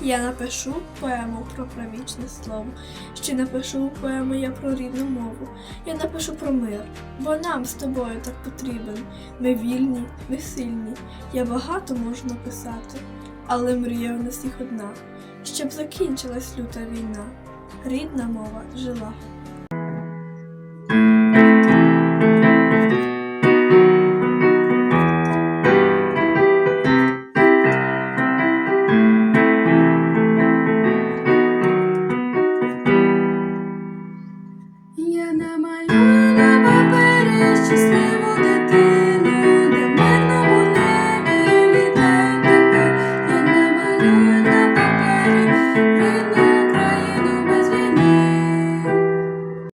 Я напишу поему про правічне слово. Ще напишу поему я про рідну мову. Я напишу про мир, бо нам з тобою так потрібен. Ми вільні, ми сильні. Я багато можу написати, але мрія в нас їх одна, щоб закінчилась люта війна. Рідна мова жила. Andamaluna.